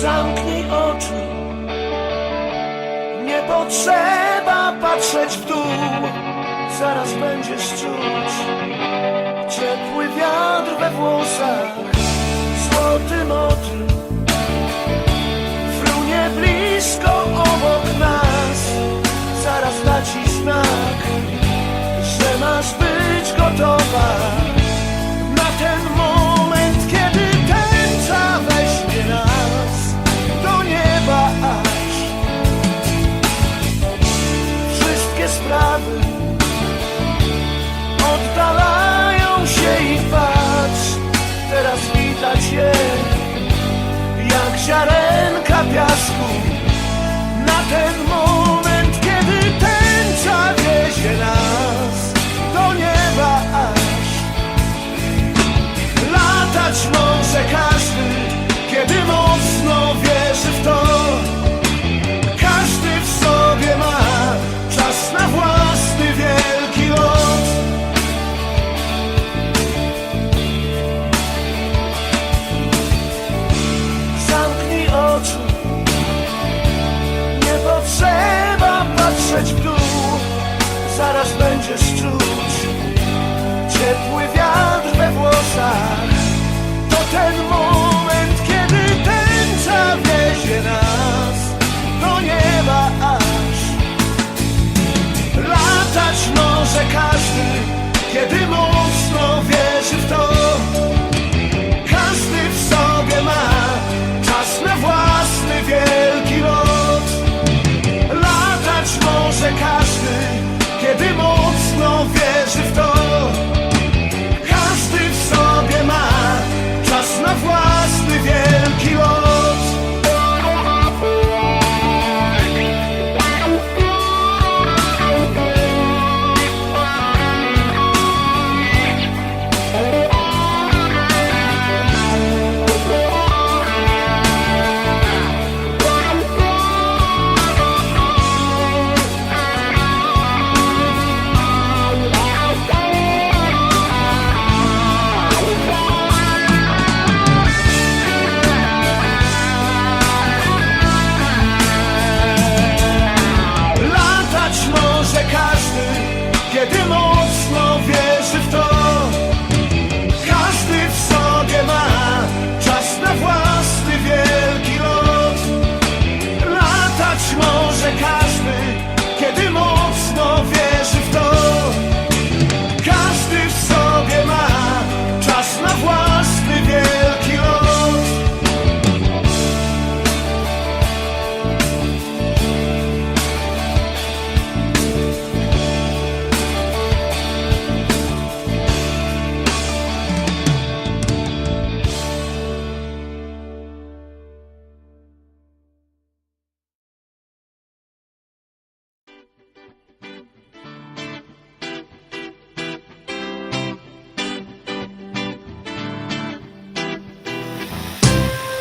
Zamknij oczy. Nie potrzeba patrzeć w dół. Zaraz będziesz czuć ciepły wiatr we włosach. Złoty motyl je jak ziarenka piasku na ten moment, Zaraz będziesz czuć ciepły wiatr we włosach. To ten moment, kiedy tęcza wiezie nas do nieba aż. Latać może każdy, kiedy mocno wierzy w to. Może każdy, kiedy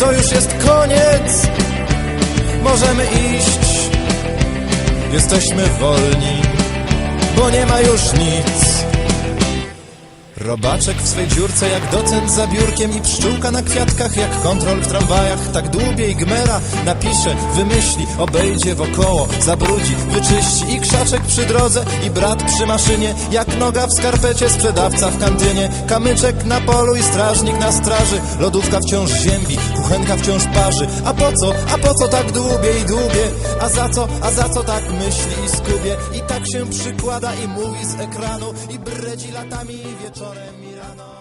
To już jest koniec, możemy iść. Jesteśmy wolni, bo nie ma już nic. Robaczek w swej dziurce jak docent za biurkiem i pszczółka na kwiatkach jak kontrol w tramwajach. Tak dłubie i gmera napisze, wymyśli, obejdzie wokoło, zabrudzi, wyczyści i krzaczek przy drodze i brat przy maszynie. Jak noga w skarpecie, sprzedawca w kantynie, kamyczek na polu i strażnik na straży. Lodówka wciąż ziębi, kuchenka wciąż parzy. A po co, a po co tak dłubie i dłubie? A za co, a za co tak myśli i skubie? I tak się przykłada i mówi z ekranu i bredzi latami i wieczorem i rano.